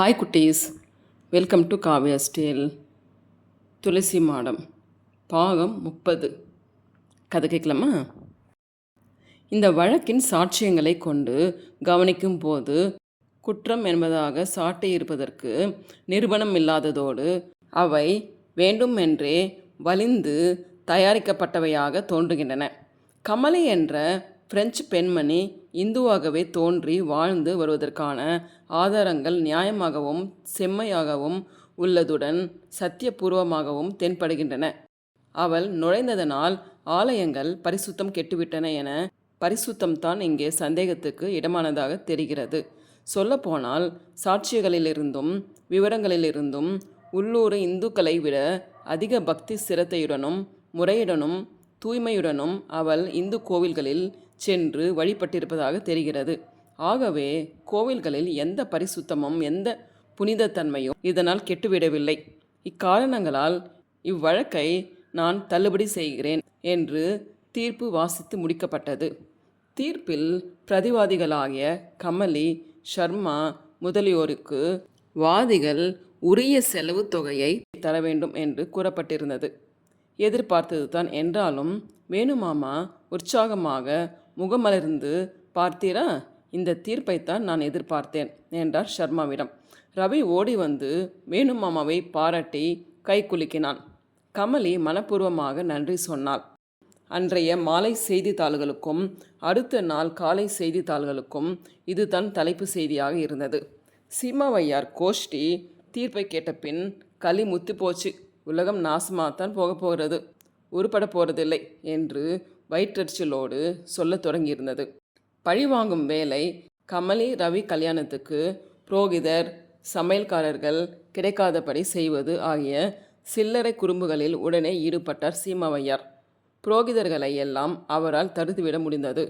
Hi குட்டீஸ். Welcome to Kavya ஸ்டேல் துளசி மாடம். பாகம் முப்பது. கதை கேட்கலாமா? இந்த வழக்கின் சாட்சியங்களை கொண்டு கவனிக்கும் போது குற்றம் என்பதாக சாட்டி இருப்பதற்கு நிரூபணம் இல்லாததோடு அவை வேண்டுமென்றே வலிந்து தயாரிக்கப்பட்டவையாக தோன்றுகின்றன. கமலை என்ற பிரெஞ்சு பெண்மணி இந்துவாகவே தோன்றி வாழ்ந்து வருவதற்கான ஆதாரங்கள் நியாயமாகவும் செம்மையாகவும் உள்ளதுடன் சத்தியபூர்வமாகவும் தென்படுகின்றன. அவள் நுழைந்ததனால் ஆலயங்கள் பரிசுத்தம் கெட்டுவிட்டன என பரிசுத்தம்தான் இங்கே சந்தேகத்துக்கு இடமானதாக தெரிகிறது. சொல்லப்போனால் சாட்சியங்களிலிருந்தும் விவரங்களிலிருந்தும் உள்ளூர் இந்துக்களை விட அதிக பக்தி சிரத்தையுடனும் முறையுடனும் தூய்மையுடனும் அவள் இந்து கோவில்களில் சென்று வழிபட்டிருப்பதாக தெரிகிறது. ஆகவே கோவில்களில் எந்த பரிசுத்தமும் எந்த புனிதத்தன்மையும் இதனால் கெட்டுவிடவில்லை. இக்காரணங்களால் இவ்வழக்கை நான் தள்ளுபடி செய்கிறேன் என்று தீர்ப்பு வாசித்து முடிக்கப்பட்டது. தீர்ப்பில் பிரதிவாதிகளாகிய கமலி ஷர்மா முதலியோருக்கு வாதிகள் உரிய செலவு தொகையை தர வேண்டும் என்று கூறப்பட்டிருந்தது. எதிர்பார்த்தது தான் என்றாலும் வேணுமாமா உற்சாகமாக முகமலர்ந்து பார்த்தீரா இந்த தீர்ப்பைத்தான் நான் எதிர்பார்த்தேன் என்றார் ஷர்மாவிடம். ரவி ஓடி வந்து வேணுமாமாவை பாராட்டி கை குலுக்கினான். கமலி மனப்பூர்வமாக நன்றி சொன்னாள். அன்றைய மாலை செய்தித்தாள்களுக்கும் அடுத்த நாள் காலை செய்தித்தாள்களுக்கும் இது தன் தலைப்பு செய்தியாக இருந்தது. சீமாவையார் கோஷ்டி தீர்ப்பை கேட்ட பின் களி முத்து போச்சு உலகம் நாசமாகத்தான் போக போகிறது. உருப்பட போகிறதில்லை என்று வயிற்றெரிச்சலோடு சொல்லத் தொடங்கியிருந்தது. பழிவாங்கும் வேலை கமலி ரவி கல்யாணத்துக்கு புரோகிதர் சமையல்காரர்கள் கிடைக்காதபடி செய்வது ஆகிய சில்லறை குறும்புகளில் உடனே ஈடுபட்டார் சீமாவையார். புரோகிதர்களை எல்லாம் அவரால் தடுத்துவிட முடிந்தது.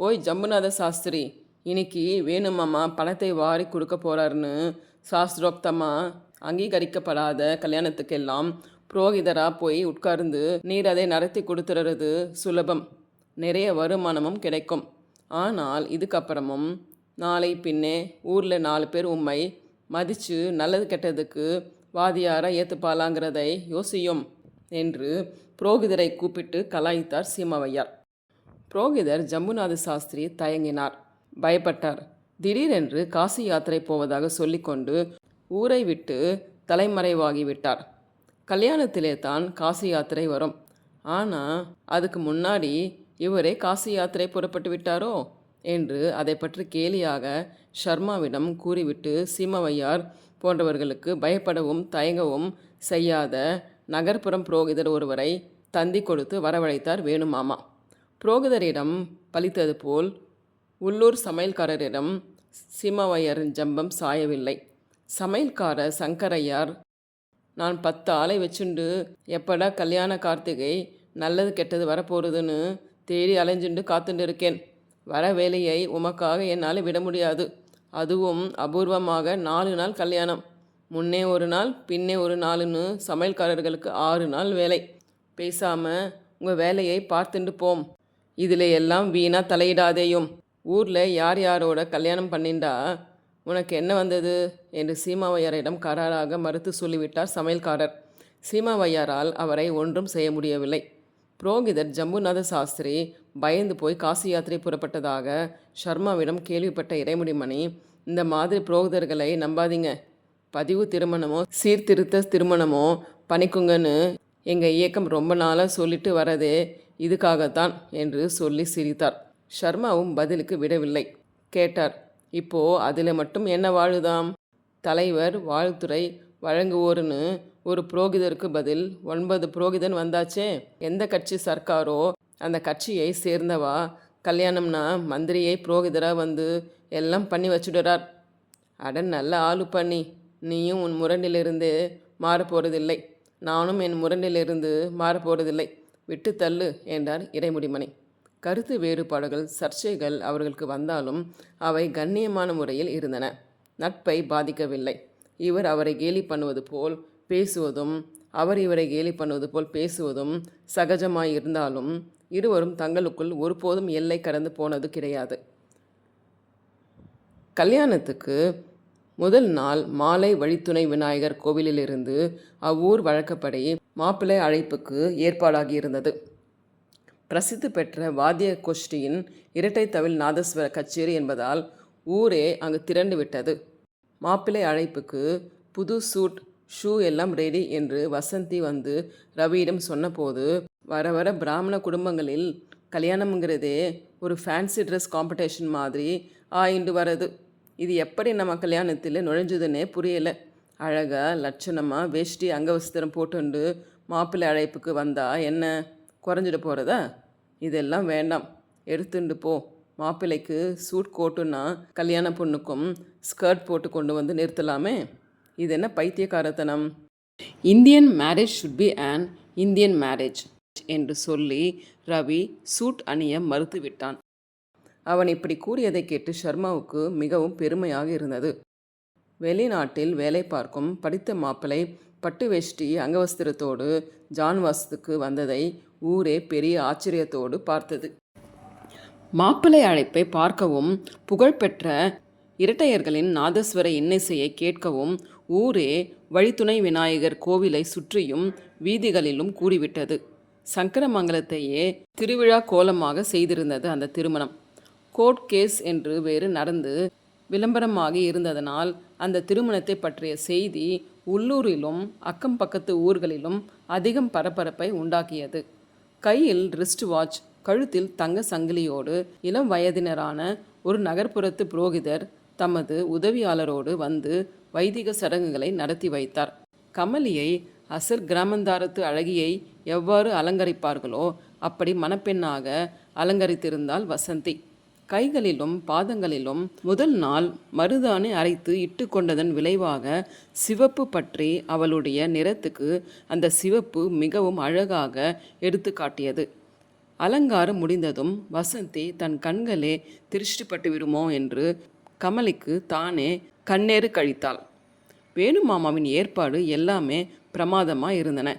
ஓய் ஜம்புநாத சாஸ்திரி இன்னைக்கு வேணுமாமா பணத்தை வாரி கொடுக்க போறாருன்னு சாஸ்திரோக்தமாக அங்கீகரிக்கப்படாத கல்யாணத்துக்கெல்லாம் புரோகிதராக போய் உட்கார்ந்து நீர் அதை நடத்தி கொடுத்துறது சுலபம். நிறைய வருமானமும் கிடைக்கும். ஆனால் இதுக்கப்புறமும் நாளை பின்னே ஊரில் நாலு பேர் உம்மை மதித்து நல்லது கெட்டதுக்கு வாதியாரை ஏற்றுப்பாலாங்கிறதை யோசியும் என்று புரோகிதரை கூப்பிட்டு கலாய்த்தார் சீமாவையார். புரோகிதர் ஜம்புநாத சாஸ்திரி தயங்கினார். பயப்பட்டார். திடீரென்று காசி யாத்திரை போவதாக சொல்லிக்கொண்டு ஊரை விட்டு தலைமறைவாகிவிட்டார் கல்யாணத்திலே தான் காசி யாத்திரை வரும். ஆனால் அதுக்கு முன்னாடி இவரே காசி யாத்திரை புறப்பட்டு விட்டாரோ? என்று அதை பற்றி கேலியாக ஷர்மாவிடம் கூறிவிட்டு சீமவையார் போன்றவர்களுக்கு பயப்படவும் தயங்கவும் செய்யாத நகர்ப்புறம் புரோகிதர் ஒருவரை தந்தி கொடுத்து வரவழைத்தார் வேணுமாமா. புரோகிதரிடம் பலித்தது போல் உள்ளூர் சமையல்காரரிடம் சீமவையரின் ஜம்பம் சாயவில்லை. சமையல்காரர் சங்கரையார் நான் பத்து ஆளை வச்சுண்டு எப்படா கல்யாண கார்த்திகை நல்லது கெட்டது வரப்போகுதுன்னு தேடி அலைஞ்சுண்டு காத்துண்டு இருக்கேன். வர வேலையை உமக்காக என்னால் விட முடியாது. அதுவும் அபூர்வமாக நாலு நாள் கல்யாணம். முன்னே ஒரு நாள் பின்னே ஒரு நாளுன்னு சமையல்காரர்களுக்கு ஆறு நாள் வேலை. பேசாமல் உங்கள் வேலையை பார்த்துண்டு போம். இதில் எல்லாம் வீணாக தலையிடாதேயும். ஊரில் யார் யாரோட கல்யாணம் பண்ணிண்டா உனக்கு என்ன வந்தது? என்று சீமாவையாரிடம் கராராக மறுத்து சொல்லிவிட்டார் சமையல்காரர். சீமாவையாரால் அவரை ஒன்றும் செய்ய முடியவில்லை. புரோகிதர் ஜம்புநாத சாஸ்திரி பயந்து போய் காசி யாத்திரை புறப்பட்டதாக ஷர்மாவிடம் கேள்விப்பட்ட இறைமுடிமணி இந்த மாதிரி புரோகிதர்களை நம்பாதீங்க. பதிவு திருமணமோ சீர்திருத்த திருமணமோ பணிக்குங்கன்னு எங்கள் இயக்கம் ரொம்ப நாளாக சொல்லிட்டு வரதே இதுக்காகத்தான் என்று சொல்லி சிரித்தார். ஷர்மாவும் பதிலுக்கு விடவில்லை. கேட்டார். இப்போது அதில் மட்டும் என்ன வாழுதாம்? தலைவர் வாழ்த்துறை வழங்குவோர்னு ஒரு புரோகிதருக்கு பதில் ஒன்பது புரோகிதன் வந்தாச்சே. எந்த கட்சி சர்க்காரோ அந்த கட்சியை சேர்ந்தவா? கல்யாணம்னா மந்திரியை புரோகிதராக வந்து எல்லாம் பண்ணி வச்சுடுறார். அட நல்ல ஆளு பண்ணி நீயும் உன் முரண்டிலிருந்து மாறப்போறதில்லை. நானும் என் முரண்டிலிருந்து மாறப்போறதில்லை. விட்டு தள்ளு என்றார் இறைமுடிமணி கருத்து வேறுபாடுகள் சர்ச்சைகள் அவர்களுக்கு வந்தாலும் அவை கண்ணியமான முறையில் இருந்தன. நட்பை பாதிக்கவில்லை. இவர் அவரை கேலி பண்ணுவது போல் பேசுவதும் அவர் இவரை கேலி பண்ணுவது போல் பேசுவதும் சகஜமாய் இருந்தாலும் இருவரும் தங்களுக்குள் ஒருபோதும் எல்லை கடந்து போனது கிடையாது. கல்யாணத்துக்கு முதல் நாள் மாலை வழித்துணை விநாயகர் கோவிலிலிருந்து அவ்வூர் வழக்கப்படி மாப்பிள்ளை அழைப்புக்கு ஏற்பாடாகியிருந்தது. பிரசித்தி பெற்ற வாத்திய கோஷ்டியின் இரட்டை தவில் நாதஸ்வர கச்சேரி என்பதால் ஊரே அங்கு திரண்டு விட்டது மாப்பிள்ளை அழைப்புக்கு புது சூட் ஷூ எல்லாம் ரெடி என்று வசந்தி வந்து ரவியிடம் சொன்னபோது வர வர பிராமண குடும்பங்களில் கல்யாணம்ங்கிறதே ஒரு ஃபேன்சி ட்ரெஸ் காம்படிஷன் மாதிரி ஆயிண்டு வரது. இது எப்படி நம்ம கல்யாணத்தில் நுழைஞ்சதுன்னே புரியலை. அழகாக லட்சணமாக வேஷ்டி அங்கவஸ்திரம் போட்டுண்டு மாப்பிள்ளை அழைப்புக்கு வந்தா என்ன? குறைஞ்சிட போகிறதா இதெல்லாம் வேண்டாம். எடுத்துண்டு போ. மாப்பிள்ளைக்கு சூட் கோட்டுன்னா கல்யாண பொண்ணுக்கும் ஸ்கர்ட் போட்டு கொண்டு வந்து நிறுத்தலாமே. இது என்ன பைத்தியக்காரத்தனம்? Indian marriage should be and Indian marriage என்று சொல்லி ரவி சூட் அணிய மறுத்துவிட்டான். அவன் இப்படி கூறியதை கேட்டு ஷர்மாவுக்கு மிகவும் பெருமையாக இருந்தது. வெளிநாட்டில் வேலை பார்க்கும் படித்த மாப்பிள்ளை பட்டு வேஷ்டி அங்கவஸ்திரத்தோடு ஜான்வாசத்துக்கு வந்ததை ஊரே பெரிய ஆச்சரியத்தோடு பார்த்தது. மாப்பிள்ளை அழைப்பை பார்க்கவும் புகழ்பெற்ற இரட்டையர்களின் நாதஸ்வர இன்னிசையை கேட்கவும் ஊரே வழித்துணை விநாயகர் கோவிலை சுற்றியும் வீதிகளிலும் கூடிவிட்டது. சங்கரமங்கலத்தையே திருவிழா கோலமாக செய்திருந்தது அந்த திருமணம். கோர்ட் கேஸ் என்று வேறு நடந்து விளம்பரமாகி இருந்ததனால் அந்த திருமணத்தை பற்றிய செய்தி உள்ளூரிலும் அக்கம் பக்கத்து ஊர்களிலும் அதிகம் பரபரப்பை உண்டாக்கியது. கையில் ரிஸ்ட் வாட்ச் கழுத்தில் தங்க சங்கிலியோடு இளம் வயதினரான ஒரு நகர்ப்புறத்து புரோகிதர் தமது உதவியாளரோடு வந்து வைதிக சடங்குகளை நடத்தி வைத்தார். கமலியை அசர் கிராமந்தாரத்து அழகியை எவ்வாறு அலங்கரிப்பார்களோ அப்படி மணப்பெண்ணாக அலங்கரித்திருந்தாள் வசந்தி. கைகளிலும் பாதங்களிலும் முதல் நாள் மருதானை அரைத்து இட்டு கொண்டதன் விளைவாக சிவப்பு பற்றி அவளுடைய நிறத்துக்கு அந்த சிவப்பு மிகவும் அழகாக எடுத்து காட்டியது. அலங்காரம் முடிந்ததும் வசந்தி தன் கண்களே திருஷ்டிப்பட்டு விடுமோ என்று கமலிக்கு தானே கண்ணேறு கழித்தாள். வேணுமாமாவின் ஏற்பாடு எல்லாமே பிரமாதமாக இருந்தன.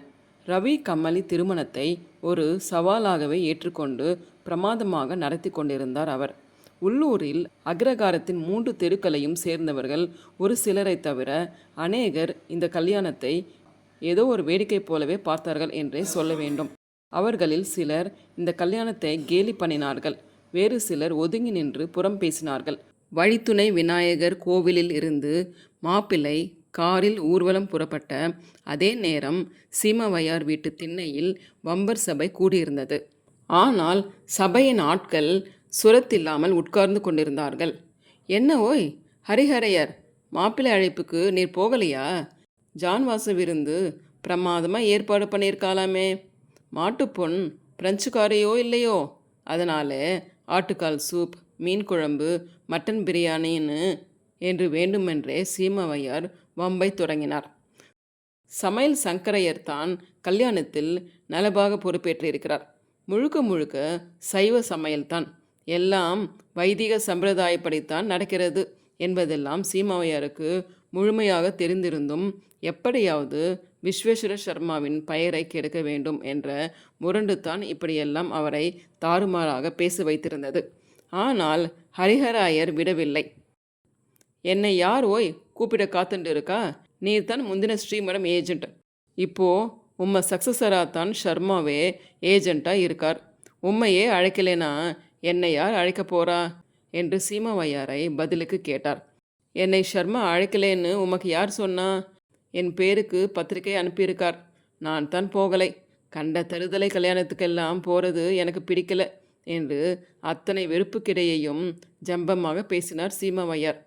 ரவி கமலி திருமணத்தை ஒரு சவாலாகவே ஏற்றுக்கொண்டு பிரமாதமாக நடத்தி கொண்டிருந்தார் அவர். உள்ளூரில் அக்ரகாரத்தின் மூன்று தெருக்களையும் சேர்ந்தவர்கள் ஒரு சிலரை தவிர அநேகர் இந்த கல்யாணத்தை ஏதோ ஒரு வேடிக்கை போலவே பார்த்தார்கள் என்றே சொல்ல வேண்டும். அவர்களில் சிலர் இந்த கல்யாணத்தை கேலி பண்ணினார்கள். வேறு சிலர் ஒதுங்கி நின்று புறம் பேசினார்கள். வழித்துணை விநாயகர் கோவிலில் இருந்து மாப்பிள்ளை காரில் ஊர்வலம் புறப்பட்ட அதே நேரம் சீமவையார் வீட்டு திண்ணையில் வம்பர் சபை கூடியிருந்தது. ஆனால் சபையின் ஆட்கள் சுரத்தில்லாமல் உட்கார்ந்து கொண்டிருந்தார்கள். என்ன ஓய் ஹரிஹரையர் மாப்பிள்ளை அழைப்புக்கு நீர் போகலையா? ஜான்வாசு விருந்து பிரமாதமாக ஏற்பாடு பண்ணியிருக்காளாமே. மாட்டுப்பொன் பிரெஞ்சுக்காரையோ இல்லையோ? அதனால் ஆட்டுக்கால் சூப் மீன் குழம்பு மட்டன் பிரியாணின்னு என்று வேண்டுமென்றே சீமவையார் வம்பை தொடங்கினார். சமையல் சங்கரையர் தான் கல்யாணத்தில் நலபாக பொறுப்பேற்றிருக்கிறார். முழுக்க முழுக்க சைவ சமையல்தான். எல்லாம் வைதிக சம்பிரதாயப்படித்தான் நடக்கிறது என்பதெல்லாம் சீமாவையாருக்கு முழுமையாக தெரிந்திருந்தும் எப்படியாவது விஸ்வேஸ்வர சர்மாவின் பெயரை கெடுக்க வேண்டும் என்ற முரண்டுதான் இப்படியெல்லாம் அவரை தாறுமாறாக பேச வைத்திருந்தது. ஆனால் ஹரிஹராயர் விடவில்லை. என்னை யார் ஓய் கூப்பிட காத்துட்டு இருக்கா? நீ தான் முந்தின ஸ்ரீமடம் ஏஜென்ட். இப்போ உம்மை சக்ஸஸராக தான் ஷர்மாவே ஏஜெண்ட்டாக இருக்கார். உம்மையே அழைக்கலேனா என்னை யார் அழைக்க போறா? என்று சீமாவையாரை பதிலுக்கு கேட்டார். என்னை ஷர்மா அழைக்கலேன்னு உமக்கு யார் சொன்னா? என் பேருக்கு பத்திரிகை அனுப்பியிருக்கார். நான் தான் போகலை. கண்ட தருதலை கல்யாணத்துக்கெல்லாம் போகிறது எனக்கு பிடிக்கல என்று அத்தனை வெறுப்புக்கிடையையும் ஜம்பமாக பேசினார் சீமாவையார்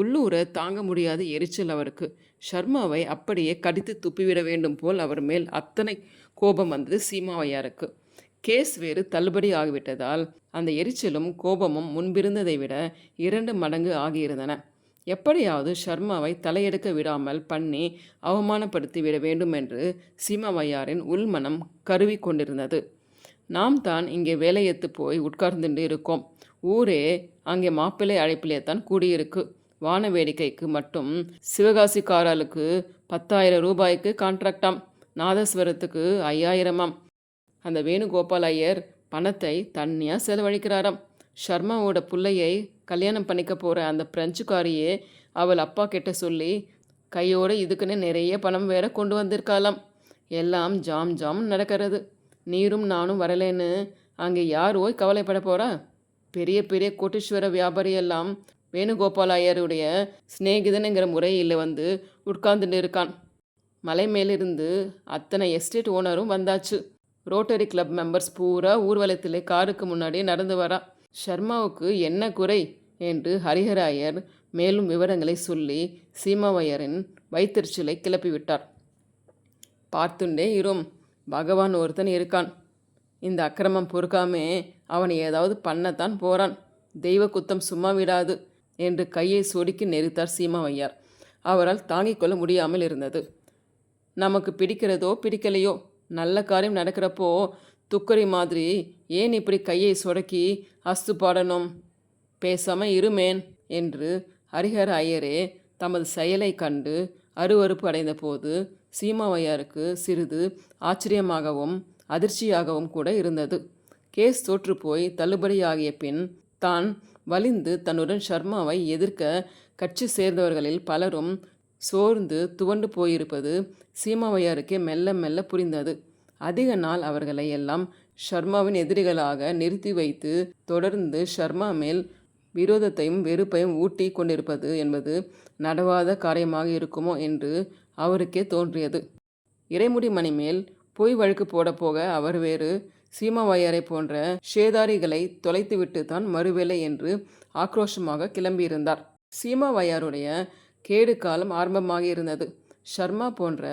உள்ளூரை தாங்க முடியாத எரிச்சல் அவருக்கு. ஷர்மாவை அப்படியே கடித்து துப்பிவிட வேண்டும் போல் அவர் மேல் அத்தனை கோபம் வந்தது சீமாவையாருக்கு. கேஸ் வேறு தள்ளுபடி ஆகிவிட்டதால் அந்த எரிச்சலும் கோபமும் முன்பிருந்ததை விட இரண்டு மடங்கு ஆகியிருந்தன. எப்படியாவது ஷர்மாவை தலையெடுக்க விடாமல் பண்ணி அவமானப்படுத்தி விட வேண்டும் என்று சீமாவையாரின் உள்மனம் கருவி கொண்டிருந்தது. நாம் தான் இங்கே வேலையத்து போய் உட்கார்ந்துட்டு இருக்கோம். ஊரே அங்கே மாப்பிள்ளை அழைப்பிலே தான் கூடியிருக்கு. வான வேடிக்கைக்கு மட்டும் சிவகாசிக்காரலுக்கு பத்தாயிரம் ரூபாய்க்கு கான்ட்ராக்டாம் நாதஸ்வரத்துக்கு ஐயாயிரமாம். அந்த வேணுகோபால் ஐயர் பணத்தை தண்ணியாக செலவழிக்கிறாராம். ஷர்மாவோட பிள்ளையை கல்யாணம் பண்ணிக்க போகிற அந்த பிரெஞ்சுக்காரியே அவள் அப்பா கிட்ட சொல்லி கையோடு இதுக்குன்னு நிறைய பணம் வேற கொண்டு வந்திருக்காளாம். எல்லாம் ஜாம் ஜாம் நடக்கிறது. நீரும் நானும் வரலேன்னு அங்கே யார் ஓய் கவலைப்பட போகிறா பெரிய பெரிய கோட்டீஸ்வர வியாபாரி எல்லாம் வேணுகோபால் ஐயருடைய சிநேகிதனுங்கிற முறையில் வந்து உட்கார்ந்துட்டு இருக்கான் மலை மேலிருந்து அத்தனை எஸ்டேட் ஓனரும் வந்தாச்சு. ரோட்டரி கிளப் மெம்பர்ஸ் பூரா ஊர்வலத்திலே காருக்கு முன்னாடி நடந்து வரா. ஷர்மாவுக்கு என்ன குறை? என்று ஹரிஹராயர் மேலும் விவரங்களை சொல்லி சீமாவையரின் வைத்திருச்சலை கிளப்பிவிட்டார் பார்த்துண்டே இரும். பகவான் ஒருத்தன் இருக்கான். இந்த அக்கிரமம் பொறுக்காமே அவனை ஏதாவது பண்ணத்தான் போகிறான் தெய்வ குத்தம் சும்மா விடாது. என்று கையை சொடுக்கி நெரித்தார் சீமாவையார். அவரால் தாங்கிக் கொள்ள முடியாமல் இருந்தது. நமக்கு பிடிக்கிறதோ பிடிக்கலையோ நல்ல காரியம் நடக்கிறப்போ துக்கரி மாதிரி ஏன் இப்படி கையை சொடக்கி அஸ்து பாடணும்? பேசாம இருமேன் என்று ஹரிஹர ஐயரே தமது செயலை கண்டு அருவருப்பு அடைந்தபோது சீமாவையாருக்கு சிறிது ஆச்சரியமாகவும் அதிர்ச்சியாகவும் கூட இருந்தது. கேஸ் தோற்றுப்போய் தள்ளுபடியாகிய பின் தான் வலிந்து தன்னுடன் ஷர்மாவை எதிர்க்க கட்சி சேர்ந்தவர்களில் பலரும் சோர்ந்து துவண்டு போயிருப்பது சீமாவையாருக்கே மெல்ல மெல்ல புரிந்தது. அதிக நாள் அவர்களை எல்லாம் ஷர்மாவின் எதிரிகளாக நிறுத்தி வைத்து தொடர்ந்து ஷர்மா மேல் விரோதத்தையும் வெறுப்பையும் ஊட்டி கொண்டிருப்பது என்பது நடவாத காரியமாக இருக்குமோ என்று அவருக்கே தோன்றியது. இறைமுடி மணி மேல் பொய் வழக்கு போட போக அவர் வேறு சீமாவையாரை போன்ற ஷேதாரிகளை தொலைத்துவிட்டு தான் மறுவேலை என்று ஆக்ரோஷமாக கிளம்பியிருந்தார். சீமாவையாருடைய கேடு காலம் ஆரம்பமாக இருந்தது. ஷர்மா போன்ற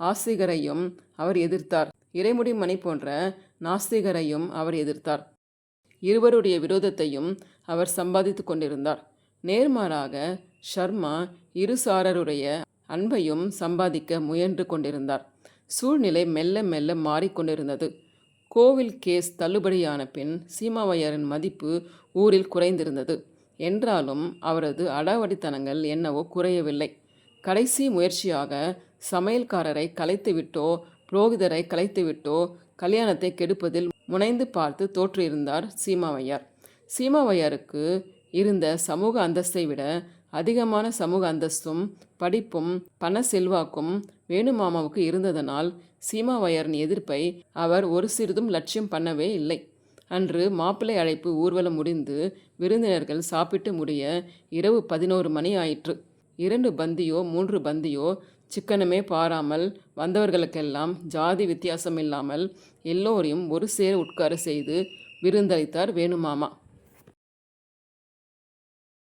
ஆஸ்திகரையும் அவர் எதிர்த்தார். இறைமுடி மணி போன்ற நாஸ்திகரையும் அவர் எதிர்த்தார். இருவருடைய விரோதத்தையும் அவர் சம்பாதித்து கொண்டிருந்தார். நேர்மாறாக ஷர்மா இருசாரருடைய அன்பையும் சம்பாதிக்க முயன்று கொண்டிருந்தார். சூழ்நிலை மெல்ல மெல்ல மாறிக்கொண்டிருந்தது. கோவில் கேஸ் தள்ளுபடியான பின் சீமாவையரின் மதிப்பு ஊரில் குறைந்திருந்தது. என்றாலும் அவரது அடாவடித்தனங்கள் என்னவோ குறையவில்லை. கடைசி முயற்சியாக சமையல்காரரை கலைத்துவிட்டோ புரோகிதரை கலைத்துவிட்டோ கல்யாணத்தை கெடுப்பதில் முனைந்து பார்த்து தோற்றிருந்தார் சீமாவையார். சீமாவையாருக்கு இருந்த சமூக அந்தஸ்தை விட அதிகமான சமூக அந்தஸ்தும் படிப்பும் பண செல்வாக்கும் வேணுமாமாவுக்கு இருந்ததனால் சீமாவயரின் எதிர்ப்பை அவர் ஒரு சிறிதும் லட்சியம் பண்ணவே இல்லை. அன்று மாப்பிள்ளை அழைப்பு ஊர்வலம் முடிந்து விருந்தினர்கள் சாப்பிட்டு முடிய இரவு பதினோரு மணி ஆயிற்று. இரண்டு பந்தியோ மூன்று பந்தியோ சிக்கனமே பாராமல் வந்தவர்களுக்கெல்லாம் ஜாதி வித்தியாசம் இல்லாமல் எல்லோரையும் ஒரு சேர உட்கார செய்து விருந்தளித்தார் வேணுமாமா.